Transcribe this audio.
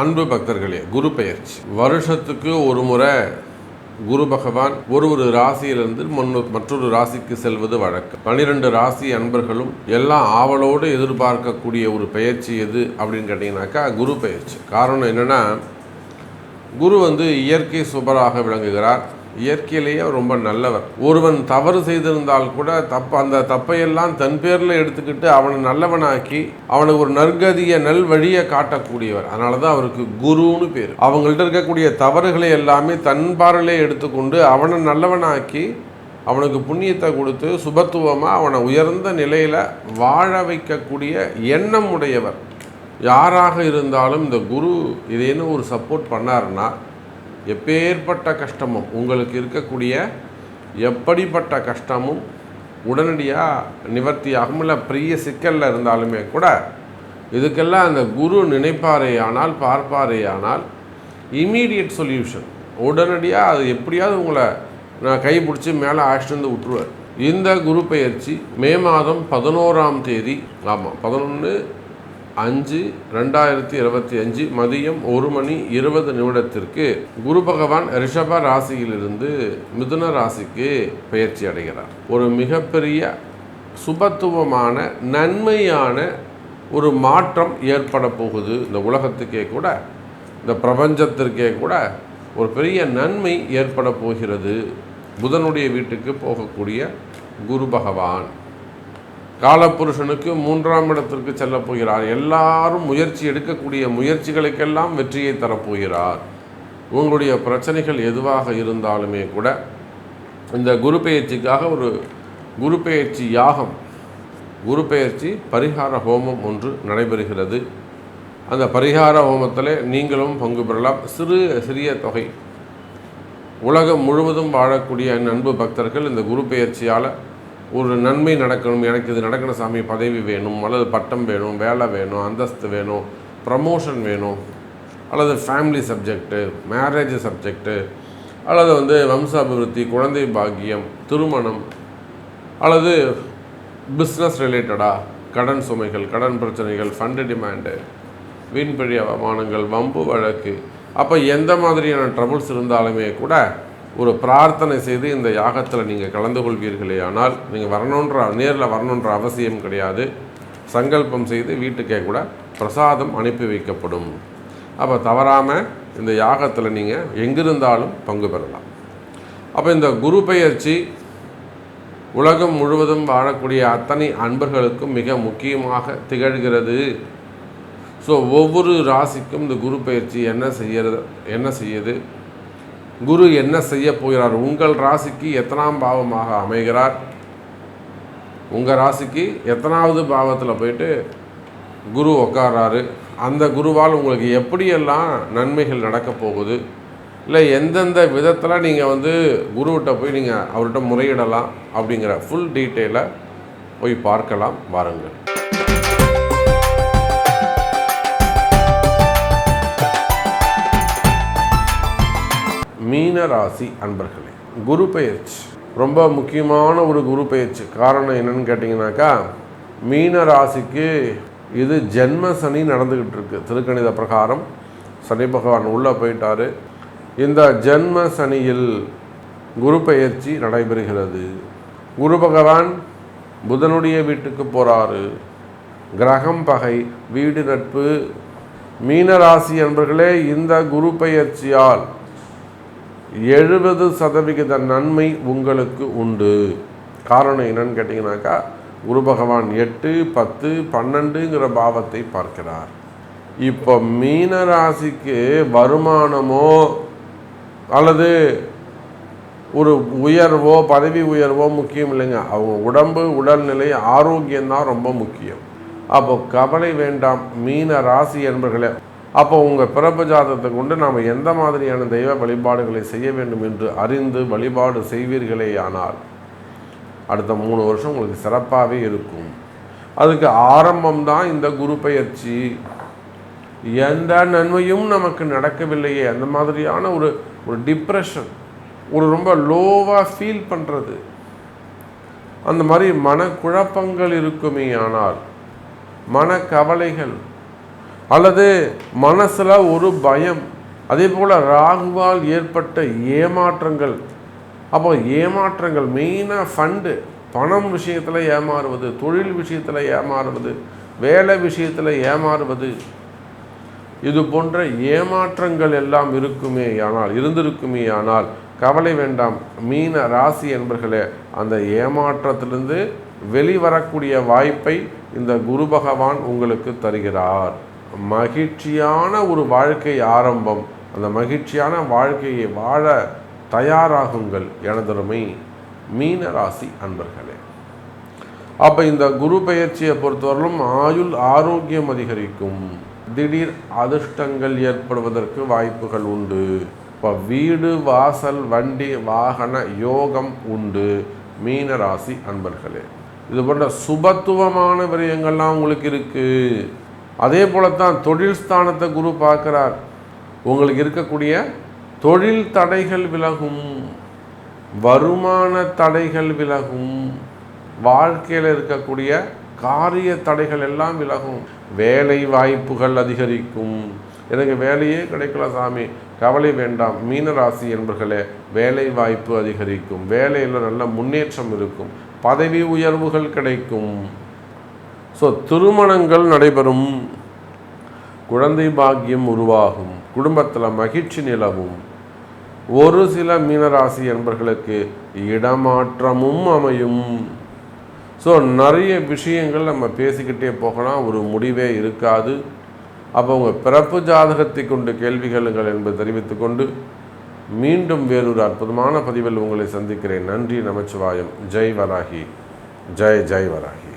அன்பு பக்தர்களே குரு பெயர்ச்சி. வருஷத்துக்கு ஒரு முறை குரு பகவான் ஒரு ஒரு ராசியிலிருந்து முன்னு மற்றொரு ராசிக்கு செல்வது வழக்கம். பன்னிரெண்டு ராசி அன்பர்களும் எல்லாம் ஆவலோடு எதிர்பார்க்கக்கூடிய ஒரு பெயர்ச்சி எது அப்படின்னு கேட்டிங்கனாக்கா குரு பெயர்ச்சி. காரணம் என்னென்னா குரு வந்து இயற்கை சுபராக விளங்குகிறார். இயற்கையிலேயே ரொம்ப நல்லவர். ஒருவன் தவறு செய்திருந்தால் கூட தப்பு அந்த தப்பையெல்லாம் தன் பேரில் எடுத்துக்கிட்டு அவனை நல்லவனாக்கி அவனுக்கு ஒரு நற்கதியை நல் வழியை காட்டக்கூடியவர். அதனால தான் அவருக்கு குருன்னு பேர். அவங்கள்ட்ட இருக்கக்கூடிய தவறுகளை எல்லாமே தன் பார்வையிலே எடுத்துக்கொண்டு அவனை நல்லவனாக்கி அவனுக்கு புண்ணியத்தை கொடுத்து சுபத்துவமாக அவனை உயர்ந்த நிலையில் வாழ வைக்கக்கூடிய எண்ணம் உடையவர். யாராக இருந்தாலும் இந்த குரு இதேன்னு ஒரு சப்போர்ட் பண்ணாருன்னா எப்பேற்பட்ட கஷ்டமும் உங்களுக்கு இருக்கக்கூடிய எப்படிப்பட்ட கஷ்டமும் உடனடியாக நிவர்த்தியாகும். இல்லை பெரிய சிக்கலில் இருந்தாலுமே கூட இதுக்கெல்லாம் அந்த குரு நினைப்பாரேயானால் பார்ப்பாரேயானால் இமீடியட் சொல்யூஷன் உடனடியாக அது எப்படியாவது உங்களை நான் கைப்பிடிச்சி மேலே அழைச்சிட்டு வந்து விட்டுருவார். இந்த குரு பயிற்சி மே மாதம் பதினோராம் தேதி ஆமாம் பதினொன்று அஞ்சு ரெண்டாயிரத்தி இருபத்தி அஞ்சு மதியம் ஒரு மணி இருபது நிமிடத்திற்கு குரு பகவான் ரிஷப ராசியிலிருந்து மிதுன ராசிக்கு பெயர்ச்சி அடைகிறார். ஒரு மிகப்பெரிய சுபத்துவமான நன்மையான ஒரு மாற்றம் ஏற்பட போகுது இந்த உலகத்துக்கே கூட. இந்த பிரபஞ்சத்திற்கே கூட ஒரு பெரிய நன்மை ஏற்பட போகிறது. புதனுடைய வீட்டுக்கு போகக்கூடிய குரு பகவான். காலப்புருஷனுக்கு மூன்றாம் இடத்திற்கு செல்ல போகிறார். எல்லாரும் முயற்சி எடுக்கக்கூடிய முயற்சிகளுக்கெல்லாம் வெற்றியை தரப்போகிறார். உங்களுடைய பிரச்சனைகள் எதுவாக இருந்தாலுமே கூட இந்த குரு பெயர்ச்சிக்காக ஒரு குரு பெயர்ச்சி யாகம் குரு பெயர்ச்சி பரிகார ஹோமம் ஒன்று நடைபெறுகிறது. அந்த பரிகார ஹோமத்தில் நீங்களும் பங்கு பெறலாம். சிறு சிறிய தொகை. உலகம் முழுவதும் வாழக்கூடிய நண்பு பக்தர்கள் இந்த குரு பெயர்ச்சியால் ஒரு நன்மை நடக்கணும் எனக்கு இது நடக்கணும் சாமி பதவி வேணும் அல்லது பட்டம் வேணும் வேலை வேணும் அந்தஸ்து வேணும் ப்ரமோஷன் வேணும் அல்லது ஃபேமிலி சப்ஜெக்ட்டு மேரேஜ் சப்ஜெக்ட்டு அல்லது வந்து வம்ச அபிவிருத்தி குழந்தை பாக்கியம் திருமணம் அல்லது பிஸ்னஸ் ரிலேட்டடாக கடன் சுமைகள் கடன் பிரச்சனைகள் ஃபண்டு டிமாண்டு வீண்பழி அவமானங்கள் வம்பு வழக்கு. அப்போ எந்த மாதிரியான ட்ரபுள்ஸ் இருந்தாலுமே கூட ஒரு பிரார்த்தனை செய்து இந்த யாகத்தில் நீங்கள் கலந்து கொள்வீர்களே ஆனால் நீங்கள் வரணுன்ற நேரில் வரணுன்ற அவசியம் கிடையாது. சங்கல்பம் செய்து வீட்டுக்கே கூட பிரசாதம் அனுப்பி வைக்கப்படும். அப்போ தவறாமல் இந்த யாகத்தில் நீங்கள் எங்கிருந்தாலும் பங்கு பெறலாம். அப்போ இந்த குரு பெயர்ச்சி உலகம் முழுவதும் வாழக்கூடிய அத்தனை அன்பர்களுக்கும் மிக முக்கியமாக திகழ்கிறது. ஸோ ஒவ்வொரு ராசிக்கும் இந்த குரு பயிற்சி என்ன செய்யறது என்ன செய்யுது? குரு என்ன செய்ய போகிறார்? உங்கள் ராசிக்கு எத்தனாம் பாவமாக அமைகிறார்? உங்கள் ராசிக்கு எத்தனாவது பாவத்தில் போயிட்டு குரு உக்காராரு. அந்த குருவால் உங்களுக்கு எப்படியெல்லாம் நன்மைகள் நடக்க போகுது? இல்லை எந்தெந்த விதத்தில் நீங்கள் வந்து குருவிட்ட போய் நீங்கள் அவர்கிட்ட முறையிடலாம் அப்படிங்கிற ஃபுல் டீட்டெயிலை போய் பார்க்கலாம் வாருங்கள். மீன ராசி அன்பர்களே குரு பெயர்ச்சி. ரொம்ப முக்கியமான ஒரு குரு பெயர்ச்சி. காரணம் என்னன்னு கேட்டிங்கனாக்கா மீன ராசிக்கு இது ஜென்ம சனி நடந்துக்கிட்டு இருக்கு. திருக்கணித பிரகாரம் சனி பகவான் உள்ளே போயிட்டாரு. இந்த ஜென்ம சனியில் குரு பெயர்ச்சி நடைபெறுகிறது. குரு பகவான் புதனுடைய வீட்டுக்கு போகிறாரு கிரகம் பகை வீடு நட்பு. மீனராசி அன்பர்களே இந்த குரு பெயர்ச்சியால் எழுபது சதவிகித நன்மை உங்களுக்கு உண்டு. காரணம் என்னன்னு கேட்டிங்கனாக்கா குரு பகவான் எட்டு பத்து பன்னெண்டுங்கிற பாவத்தை பார்க்கிறார். இப்போ மீன ராசிக்கு வருமானமோ அல்லது ஒரு உயர்வோ பதவி உயர்வோ முக்கியம் இல்லைங்க. அவங்க உடம்பு உடல்நிலை ஆரோக்கியம்தான் ரொம்ப முக்கியம். அப்போ கவலை வேண்டாம். மீன ராசி என்பர்களே அப்போ உங்கள் பிறப்பு ஜாதகத்தை கொண்டு நாம் எந்த மாதிரியான தெய்வ வழிபாடுகளை செய்ய வேண்டும் என்று அறிந்து வழிபாடு செய்வீர்களே ஆனால் அடுத்த மூணு வருஷம் உங்களுக்கு சிறப்பாகவே இருக்கும். அதுக்கு ஆரம்பம் தான் இந்த குரு பயிற்சி. எந்த நன்மையும் நமக்கு நடக்கவில்லையே. அந்த மாதிரியான ஒரு ஒரு டிப்ரெஷன் ஒரு ரொம்ப லோவாக ஃபீல் பண்ணுறது அந்த மாதிரி மனக்குழப்பங்கள் இருக்குமே ஆனால் மனக்கவலைகள் அல்லது மனசில் ஒரு பயம். அதே போல் ராகுவால் ஏற்பட்ட ஏமாற்றங்கள். அப்போ ஏமாற்றங்கள் மெயினாக ஃபண்டு பணம் விஷயத்தில் ஏமாறுவது தொழில் விஷயத்தில் ஏமாறுவது வேலை விஷயத்தில் ஏமாறுவது. இது போன்ற ஏமாற்றங்கள் எல்லாம் இருக்குமே ஆனால் இருந்திருக்குமே ஆனால் கவலை வேண்டாம். மீன ராசி என்பர்களே அந்த ஏமாற்றத்திலிருந்து வெளிவரக்கூடிய வாய்ப்பை இந்த குரு பகவான் உங்களுக்கு தருகிறார். மகிழ்ச்சியான ஒரு வாழ்க்கை ஆரம்பம் அந்த மகிழ்ச்சியான வாழ்க்கையை வாழ தயாராகுங்கள் எனதருமை மீன ராசி அன்பர்களே. அப்போ இந்த குரு பெயர்ச்சியை பொறுத்தவரையிலும் ஆயுள் ஆரோக்கியம் அதிகரிக்கும். திடீர் அதிர்ஷ்டங்கள் ஏற்படுவதற்கு வாய்ப்புகள் உண்டு. இப்போ வீடு வாசல் வண்டி வாகன யோகம் உண்டு மீன ராசி அன்பர்களே. இது போன்ற சுபத்துவமான விரயங்கள்லாம் உங்களுக்கு இருக்குது அதே போலத்தான் தொழில் ஸ்தானத்தை குரு பார்க்குறார். உங்களுக்கு இருக்கக்கூடிய தொழில் தடைகள் விலகும் வருமான தடைகள் விலகும் வாழ்க்கையில் இருக்கக்கூடிய காரிய தடைகள் எல்லாம் விலகும். வேலை வாய்ப்புகள் அதிகரிக்கும். எனக்கு வேலையே கிடைக்கல சாமி. கவலை வேண்டாம். மீனராசி என்பர்களே வேலை வாய்ப்பு அதிகரிக்கும். வேலையில் நல்ல முன்னேற்றம் இருக்கும். பதவி உயர்வுகள் கிடைக்கும். ஸோ திருமணங்கள் நடைபெறும். குழந்தை பாக்கியம் உருவாகும். குடும்பத்தில் மகிழ்ச்சி நிலவும். ஒரு சில மீனராசி என்பர்களுக்கு இடமாற்றமும் அமையும். ஸோ நிறைய விஷயங்கள் நம்ம பேசிக்கிட்டே போகலாம் ஒரு முடிவே இருக்காது. அப்போ உங்கள் பிறப்பு ஜாதகத்தை கொண்டு கேள்விகளுங்கள் என்பது தெரிவித்துக்கொண்டு மீண்டும் வேறொரு அற்புதமான பதிவில் உங்களை சந்திக்கிறேன். நன்றி நமச்சிவாயம். ஜெய் வராகி. ஜெய் ஜெய் வராகி.